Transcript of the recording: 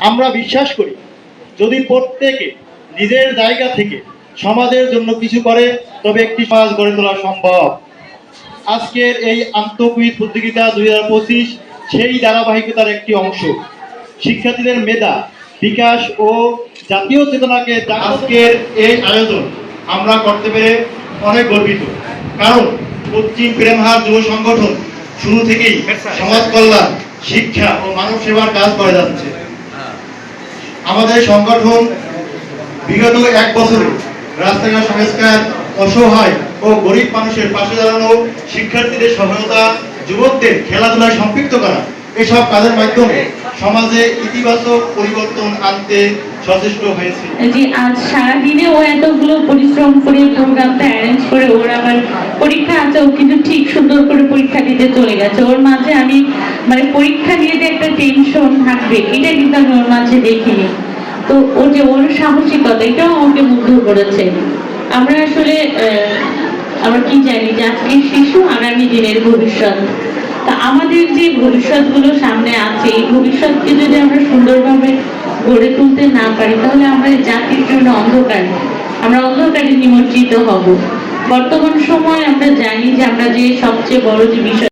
আমরা বিশ্বাস করি যদি প্রত্যেকে নিজের জায়গা থেকে সমাজের জন্য কিছু করে তবে একটি সমাজ গড়ে তোলা সম্ভব। আজকের এই আন্তঃকুইজ প্রতিযোগিতা দুই হাজার পঁচিশ সেই ধারাবাহিকতার একটি অংশ। শিক্ষার্থীদের মেধা বিকাশ ও জাতীয় চেতনাকে আজকের এই আয়োজন আমরা করতে পেরে অনেক গর্বিত। কারণ পশ্চিম প্রেমহার যুব সংগঠন শুরু থেকেই সমাজ কল্যাণ শিক্ষা ও মানব সেবার কাজ করে যাচ্ছে। আমাদের সংগঠন বিগত এক বছরে রাস্তাঘাট সংস্কার, অসহায় ও গরিব মানুষের পাশে দাঁড়ানো শিক্ষার্থীদের সহায়তা, যুবকদের খেলাধুলায় সম্পৃক্ত করা, এসব কাজের মাধ্যমে সমাজে ইতিবাচক পরিবর্তন আনতে সচেষ্ট হয়েছে। আজ সারাদিনে ও পরিশ্রম করে আবার পরীক্ষা আছে কিন্তু ঠিক সুন্দর করে পরীক্ষা দিতে চলে গেছে। ওর মাঝে আমি মানে পরীক্ষা নিয়ে যে একটা টেনশন থাকবে, এটা কিন্তু আমি ওর মাঝে দেখিনি। তো ও যে ওর সাহসিকতা এটাও আমাকে মুগ্ধ করেছে। আমরা আসলে আমরা কি জানি যে আজকে শিশু, আগামী দিনের ভবিষ্যৎ। তা আমাদের যে ভবিষ্যৎগুলো সামনে আছে, এই ভবিষ্যৎকে যদি আমরা সুন্দরভাবে গড়ে তুলতে না পারি, তাহলে আমরা জাতির জন্য অন্ধকার। আমরা অন্ধকারে নিমজ্জিত হব। বর্তমান সময় আমরা জানি যে আমরা যে সবচেয়ে বড় যে বিষয়